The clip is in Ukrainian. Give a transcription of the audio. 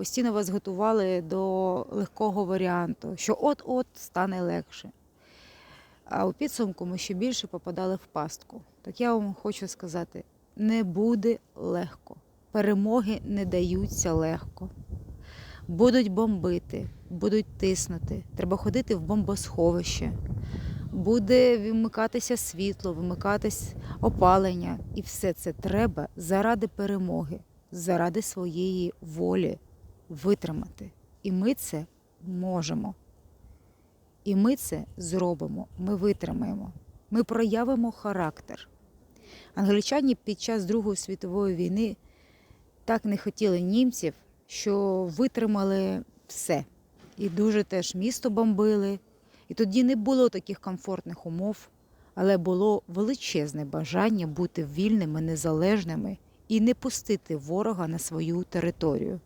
постійно вас готували до легкого варіанту, що от-от стане легше. А у підсумку ми ще більше попадали в пастку. Так я вам хочу сказати: не буде легко. Перемоги не даються легко. Будуть бомбити, будуть тиснути. Треба ходити в бомбосховище. Буде вимикатися світло, вимикатись опалення. І все це треба заради перемоги, заради своєї волі витримати. І ми це можемо. І ми це зробимо, ми витримаємо, ми проявимо характер. Англічані під час Другої світової війни так не хотіли німців, що витримали все. І дуже теж місто бомбили. І тоді не було таких комфортних умов, але було величезне бажання бути вільними, незалежними і не пустити ворога на свою територію.